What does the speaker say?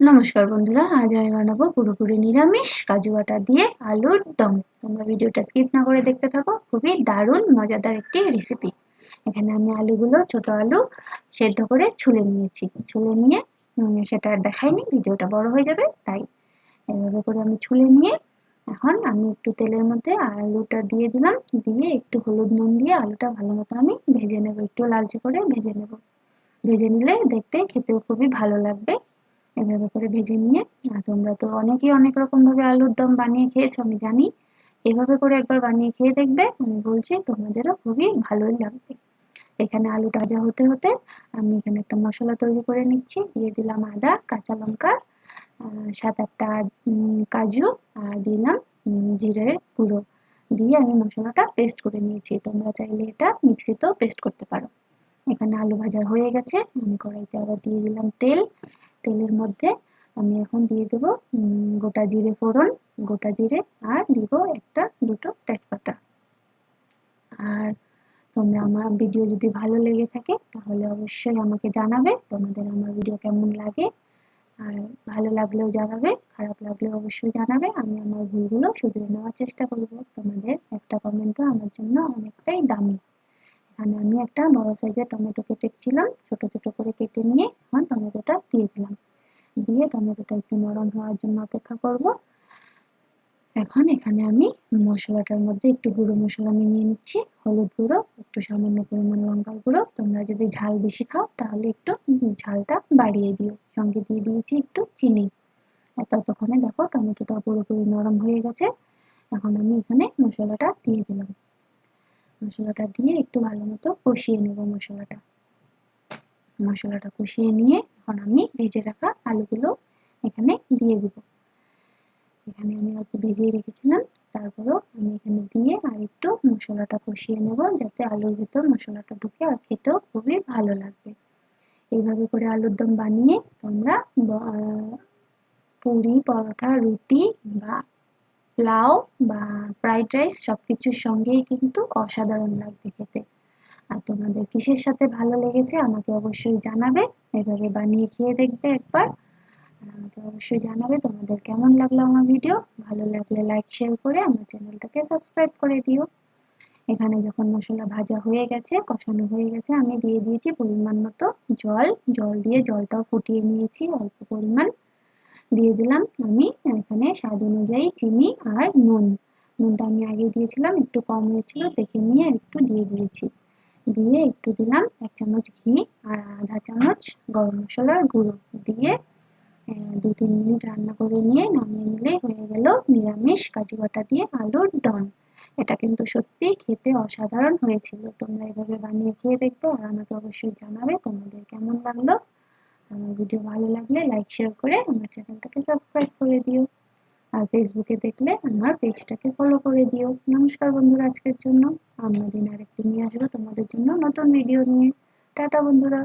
নমস্কার বন্ধুরা, আজ আমি বানাবো পুরোপুরি নিরামিষ কাজু বাটা দিয়ে আলুর দম। তোমরা ভিডিওটা স্কিপ না করে দেখতে থাকো, খুবই দারুণ, মজাদার একটি রেসিপি এখানে আমি আলুগুলো, ছোট আলু সেদ্ধ করে ছুলে নিয়েছি। ছুলে নিয়ে সেটা আর দেখাইনি, ভিডিওটা বড় হয়ে যাবে, তাই এভাবে করে আমি ছুলে নিয়ে, এখন আমি একটু তেলের মধ্যে আলুটা দিয়ে দিলাম, দিয়ে একটু হলুদ নুন দিয়ে আলুটা ভালো মতো আমি ভেজে নেব, একটু লালচে করে ভেজে নেব। ভেজে নিলে দেখতে খেতেও খুবই ভালো লাগবে। এভাবে করে ভেজে নিয়ে, আর তোমরা তো অনেকেই অনেক রকমভাবে আলুর দম বানিয়ে খেয়েছো, আমি জানি। এভাবে করে একবার বানিয়ে খেয়ে দেখবে, আমি বলছি তোমাদেরও খুবই ভালোই লাগবে। এখানে আলু ভাজা হতে হতে আমি এখানে একটা মশলা তৈরি করে নিচ্ছি, দিয়ে দিলাম আদা, কাঁচা লঙ্কা সাত আটটা কাজু, আর দিলাম জিরে গুঁড়ো। দিয়ে আমি মশলাটা পেস্ট করে নিয়েছি, তোমরা চাইলে এটা মিক্সিতেও পেস্ট করতে পারো। এখানে আলু ভাজা হয়ে গেছে, আমি কড়াইতে আবার দিয়ে দিলাম তেল তেলের মধ্যে আমি এখন দিয়ে দেব গোটা জিরে ফোড়ন, গোটা জিরে আর দিব একটা দুটো তেজপাতা। আর তোমরা আমার ভিডিও যদি ভালো লেগে থাকে তাহলে অবশ্যই আমাকে জানাবে, তোমাদের আমার ভিডিও কেমন লাগে। আর ভালো লাগলেও জানাবে, খারাপ লাগলেও অবশ্যই জানাবে, আমি আমার ভুলগুলো শুধরে নেওয়ার চেষ্টা করব। তোমাদের একটা কমেন্টও আমার জন্য অনেকটাই দামি। এখানে আমি একটা বড় সাইজের টমেটো কেটেছিলাম ছোট ছোট করে কেটে নিয়ে এখন টমেটোটা দিয়ে দিলাম। দিয়ে টমেটোটা একটু নরম হওয়ার জন্য অপেক্ষা করব। এখন এখানে আমি মশলাটার মধ্যে একটু গুঁড়ো মশলা আমি নিয়ে নিচ্ছি, হলুদ গুঁড়ো, একটু সামান্য পরিমাণ লঙ্কার গুঁড়ো। তোমরা যদি ঝাল বেশি খাও, তাহলে একটু ঝালটা বাড়িয়ে দিও। সঙ্গে দিয়ে দিয়েছি একটু চিনি। ততক্ষণে দেখো টমেটোটা পুরোপুরি নরম হয়ে গেছে। এখন আমি এখানে মশলাটা দিয়ে দিলাম। মশলাটা দিয়ে একটু ভালো মতো কষিয়ে নেব মশলাটা। মশলাটা কষিয়ে নিয়ে এখন আমি ভেজে রাখা আলুগুলো এখানে দিয়ে দিব। এখানে আমি অল্প ভেজেই রেখেছিলাম, তারপরেও আমি এখানে দিয়ে আর একটু মশলাটা কষিয়ে নেব যাতে আলুর ভিতর মশলাটা ঢুকে আর খেতেও খুবই ভালো লাগবে। এইভাবে করে আলুর দম বানিয়ে তোমরা পুরি, পরোটা, রুটি বা পোলাও বা ফ্রাইড রাইস সব কিছুর সঙ্গেই কিন্তু অসাধারণ লাগবে খেতে। আর তোমাদের কিসের সাথে ভালো লেগেছে আমাকে অবশ্যই জানাবে। এভাবে বানিয়ে খেয়ে দেখবে একবার। আমাকে অবশ্যই জানাবে তোমাদের কেমন লাগল আমার ভিডিও ভালো লাগলে লাইক শেয়ার করে আমার চ্যানেলটাকে সাবস্ক্রাইব করে দিও। এখানে যখন মশলা ভাজা হয়ে গেছে, কষানো হয়ে গেছে, আমি দিয়ে দিয়েছি পরিমাণ মতো জল। জল দিয়ে জলটাও ফুটিয়ে নিয়েছি, অল্প পরিমাণ। দিয়ে দিলাম আমি এখানে স্বাদ অনুযায়ী চিনি আর নুন। নুনটা আমি আগে দিয়েছিলাম, একটু কম হয়েছিল, দেখে নিয়ে একটু দিয়ে দিয়েছি। দিয়ে একটু দিলাম এক চামচ ঘি আর আধা চামচ গরম মশলার গুঁড়ো দিয়ে দু তিন মিনিট রান্না করে নিয়ে নামিয়ে নিলে হয়ে গেল নিরামিষ কাজু বাটা দিয়ে আলুর দম। এটা কিন্তু সত্যি খেতে অসাধারণ হয়েছিল। তোমরা এভাবে বানিয়ে খেয়ে দেখবে আর আমাকে অবশ্যই জানাবে তোমাদের কেমন লাগল। আমার ভিডিও ভালো লাগলে লাইক শেয়ার করে আমার চ্যানেলটাকে সাবস্ক্রাইব করে দিও। আর ফেসবুকে দেখলে আমার পেজটাকে ফলো করে দিও। নমস্কার বন্ধুরা আজকের জন্য। আমরা দিন আরেকটি নিয়ে আসব তোমাদের জন্য নতুন ভিডিও নিয়ে। টাটা বন্ধুরা।